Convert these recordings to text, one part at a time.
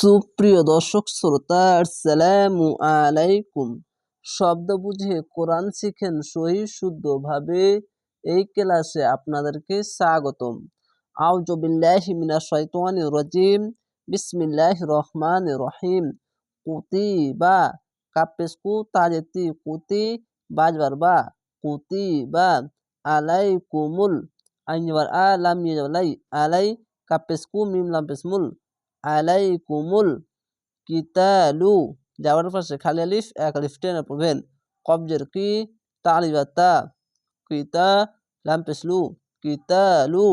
সুপ্রিয় দর্শক শ্রোতা, আসসালামু আলাইকুম। শব্দ বুঝে কোরআন শিখেন সহি শুদ্ধভাবে এই ক্লাসে আপনাদেরকে স্বাগতম। আউযু বিল্লাহি মিনাশ শাইতানির রাজিম। বিসমিল্লাহির রহমানির রহিম। কুতিবা কাপেসকু তাজেতি কুতি বাজবার বা কুতিবা আলাইকুমুল। আইনবার আলাম আলাই কাপেসকু মিম লাম পেসমুল আলাইকুমুল কিতালু। যাওয়ার পাশে খালি আলিফ এক আলিফ টেনে পড়বেন। কবজের কি? তালিবাতা। কিতা লাম পেসলু কিতালু।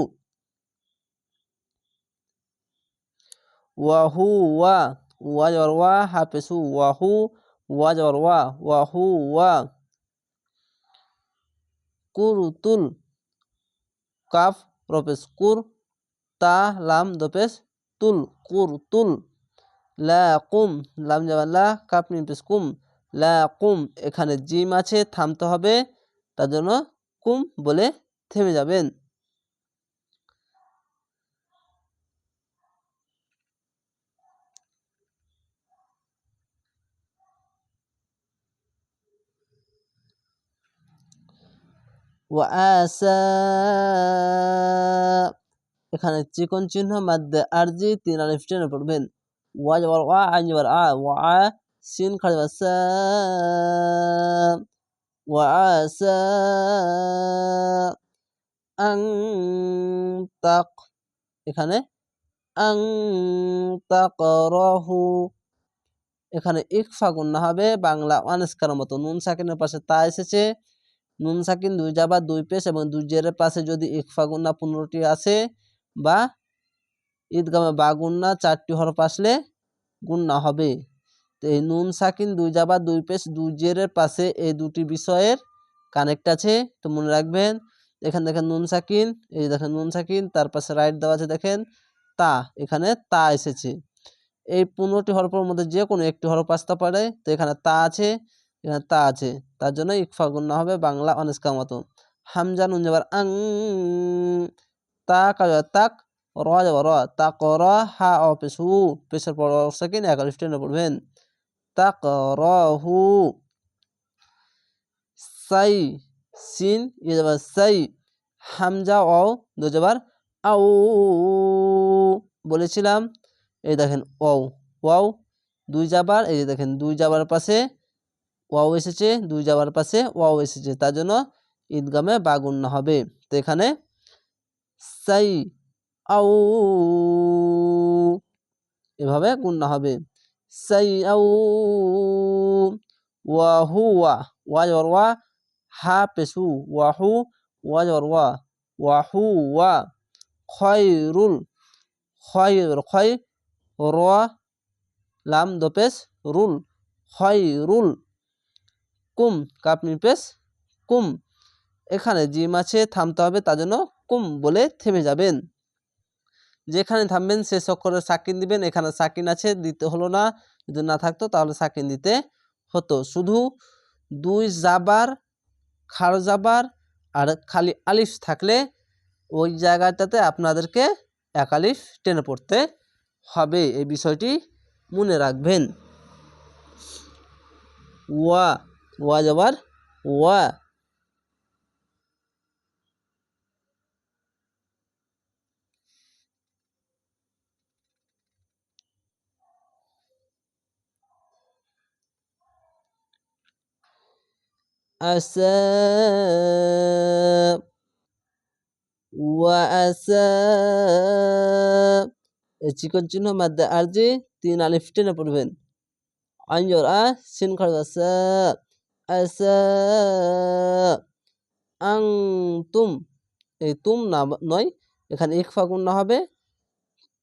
ওয়াহু, ওয়া। ওয়া যাওয়ার ওয়া। হাফেসু, ওয়াহু। ওয়া যাওয়ার ওয়া। ওয়াহু, ওয়া। কুরুতুল। কাফ রপেস কুর। তা, লাম, দপেস। তুল কুর তুল লা কুম লাম যাবার লা কাপ পেস কুম লা কুম এখানে জিম আছে, থামতে হবে। তার জন্য কুম বলে থেমে যাবেন। ওয়াসা এখানে চিকন চিহ্ন মাধ্যে আরজি তিন আলিফ টেনে পড়বেন। ওয়া ওয়া আইন যাবার আ, ওয়া সিন খাড়ি সা ওয়াসা আং, তাক। এখানে আং তাকরাহু এখানে ইকফা গুন্না হবে, বাংলা অনেস্কার মতো। নুন সাকিনের পাশে তা এসেছে। নুন সাকিন দুই জাবা দুই পেশ এবং দুই জেরের পাশে যদি ইকফা গুন্না পনেরোটি আসে বা ঈদগামে বা গুন্না চারটি হরফ আসলে গুন্না হবে। তো এই নুন, সাকিন, দুই জাবা, দুই পেশ, দুই জেরের পাশে এই দুটি বিষয়ের কানেক্ট আছে। তো মনে রাখবেন, এখানে দেখেন নুন, সাকিন, এই দেখেন নুন, সাকিন, তার পাশে রাইট দেওয়া আছে দেখেন তা, এখানে তা এসেছে। এই পনেরোটি হরফের মধ্যে যে কোনো একটি হরফ আসতে পারে। তো এখানে তা আছে, এখানে তা আছে। তার জন্য ইকফা গুন্না হবে বাংলা অনেস্কার মতো। হামজা, নুন যাবার আং তা কাজা তাক, র যাবার র তা কর হা অ পেশু পেশের পর সেকেন্ড এক আলিফ পড়বেন। তাক র হু, সাই, সিন ইয়ে যাবার সাই, হামজা অ, দু যাবার আউ, বলেছিলাম। এই দেখেন ওয়াও ওয়াও, দুই যাবার, এই দেখেন দুই যাবার পাশে ওয়াও এসেছে, দুই যাবার পাশে ওয়াও এসেছে, তার জন্য ঈদগামে বাগুন্ন হবে। তো এখানে সাই আউ এভাবে গুন্না হবে। সাই আউ ওয়াহু ওয়া ওয়া ওয়া, হা পেশু ওয়াহু ওয়া ওয়া ওয়াহু ওয়া, খয়রুল খয় খয়, র, লাম দপেস রুল, খয়রুল, কুম কাপমি পেশ, কুম। এখানে জিম আছে, থামতে হবে, তার জন্য কুম বলে থেমে যাবেন। যেখানে থামবেন সে অক্ষরে সাকিন দিবেন। এখানে সাকিন আছে দিতে হলো না। যদি না থাকতো তাহলে সাকিন দিতে হতো। শুধু দুই জাবার, খার জাবার আর খালি আলিফ থাকলে ওই জায়গাটাতে আপনাদেরকে এক আলিফ টেনে পড়তে হবে। এই বিষয়টি মনে রাখবেন। ওয়া ওয়া যাবার, ওয়া আসা ওয়াসা চিকন চিহ্ন মাদ্দা আর যে তিন আলিফ টেনে পড়বেন। আঞ্জর আ, সিন খড় আসা আসা আং তুম এই তুম না, নয়, এখানে ইকফা গুণ হবে।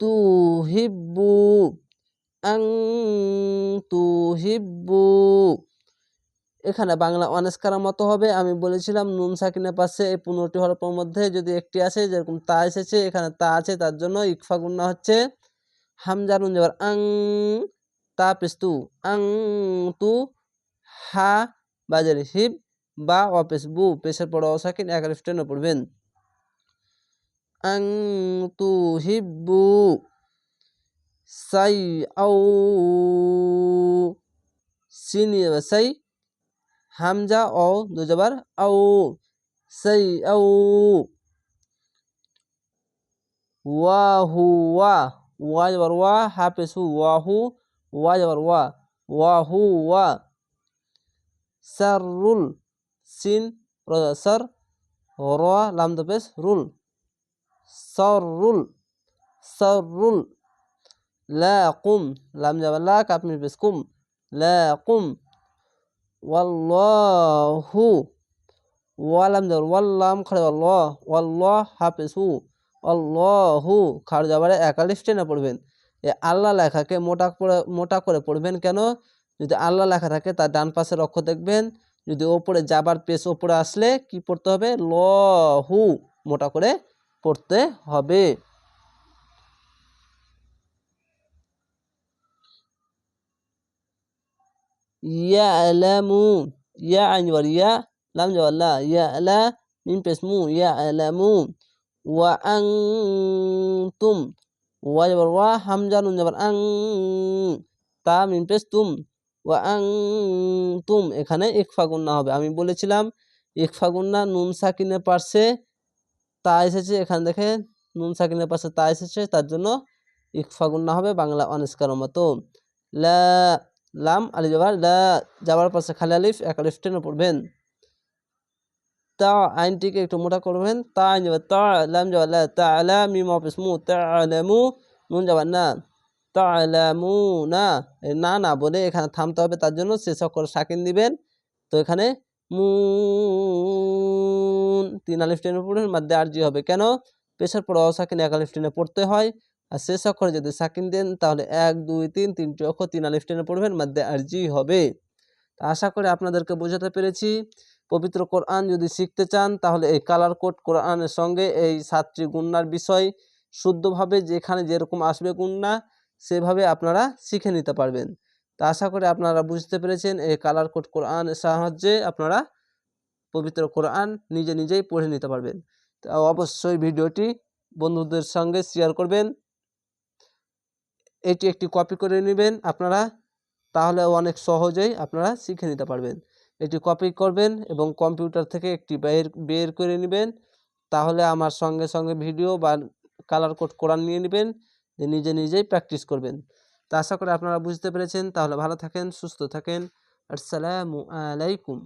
তু হিব্বু আং তু হিব্বু এখানে বাংলা অনেস্কারের মতো হবে? আমি বলেছিলাম, নুন সাকিনের পাশে এই পনেরোটি হরফের মধ্যে যদি একটি আসে, যেরকম তা এসেছে, এখানে তা আছে, তার জন্য ইকফা গুন্না হচ্ছে। হামজা নুন যাবার আং, তা পেস্তু, আং, তু, হা, বাজারে হিব, বা অপেস, বু, পেশের পর অসাকিন এক আলিফ পড়বেন। আং, তু হিব্বু সাই, আউ, সিন সাই হামজা ও দুজাবার আউ সাই আউ ওয়াহু ওয়া ওয়া যাবার ওয়া হাফেজ হু ওয়াহু, ওয়া যাবার ওয়া, ওয়াহু ওয়া। সারুল সিন সার, র, লাম দপেস রুল। সরুল সরুল লা কুম, লাম যাবার লা কাপ মির পেস কুম। লা কুম। ওয়াল্লাহু ওয়ালাম যাবার ওয়াল্লাম খড়ে ওয়াল্লাহ ওয়াল্লাহ হাফেজ হু অল্লাহু খাড় যাবারে একালিফ টেনে পড়বেন। এ আল্লাহ লেখাকে মোটা করে মোটা করে পড়বেন কেন? যদি আল্লাহ লেখা থাকে, তার ডান পাশের অক্ষর দেখবেন। যদি ওপরে যাবার পেস ওপরে আসলে কি পড়তে হবে? লহু মোটা করে পড়তে হবে ইয়া আলামু ইয়া আইন যাবার ইয়া লাম যাবার লা ইয়া আলা মিম পেস মু ইয়া আলামু ওয়া আং তুম ওয়া যাবার ওয়া হামজা নুন যাবার আং তা মিম পেস তুম ওয়া আং তুম এখানে ইকফা গুন্না হবে। আমি বলেছিলাম ইকফা গুন্না নুন সাকিনের পাশে তা এসেছে এখানে দেখে। নুন সাকিনের পাশে তা এসেছে। তার জন্য ইকফা গুন্না হবে বাংলা অনিষ্কার মতো লা লাম আলি যাবার লা, যাবার পাশে খালি আলিফ, এক আলিফ টেনে পড়বেন। তা আইনটিকে একটু মোটা করবেন। তা, আইন যাবে তা, লাম যাবার, লা, তা আলা মিম, অফিস, মু, তা আলামু নুন যাবার না। তা আলামু না না না বলে এখানে থামতে হবে, তার জন্য শেষ অক্ষর সাকিন দিবেন। তো এখানে মুন তিন আলিফ টেনে পড়বেন মাধ্যে আরজি হবে। কেন? পেশার পর অসাকিন এক আলিফ টেনে পড়তে হয়। আর শেষ অক্ষরে যদি সাকিন দেন, তাহলে এক, দুই, তিন তিনটি অক্ষর তিন আলিফ টেনে পড়বেন মাধ্যে আরজি হবে। আশা করি আপনাদেরকে বোঝাতে পেরেছি। পবিত্র কোরআন যদি শিখতে চান, তাহলে এই কালার কোড কোরআনের সঙ্গে এই সাতটি গুন্নার বিষয় শুদ্ধভাবে যেখানে যেরকম আসবে গুন্না, সেভাবে আপনারা শিখে নিতে পারবেন। তা আশা করি আপনারা বুঝতে পেরেছেন, এই কালার কোড কোরআনের সাহায্যে আপনারা পবিত্র কোরআন নিজে নিজেই পড়ে নিতে পারবেন। তা অবশ্যই ভিডিওটি বন্ধুদের সঙ্গে শেয়ার করবেন। এটি একটি কপি করে নেবেন আপনারা, তাহলে অনেক সহজেই আপনারা শিখে নিতে পারবেন। এটি কপি করবেন এবং কম্পিউটার থেকে একটি বের বের করে নেবেন, তাহলে আমার সঙ্গে সঙ্গে ভিডিও বা কালার কোড কোরআন নিয়ে নেবেন, যে নিজে নিজেই প্র্যাকটিস করবেন। তা আশা করি আপনারা বুঝতে পেরেছেন, তাহলে ভালো থাকেন, সুস্থ থাকেন, আসসালামু আলাইকুম।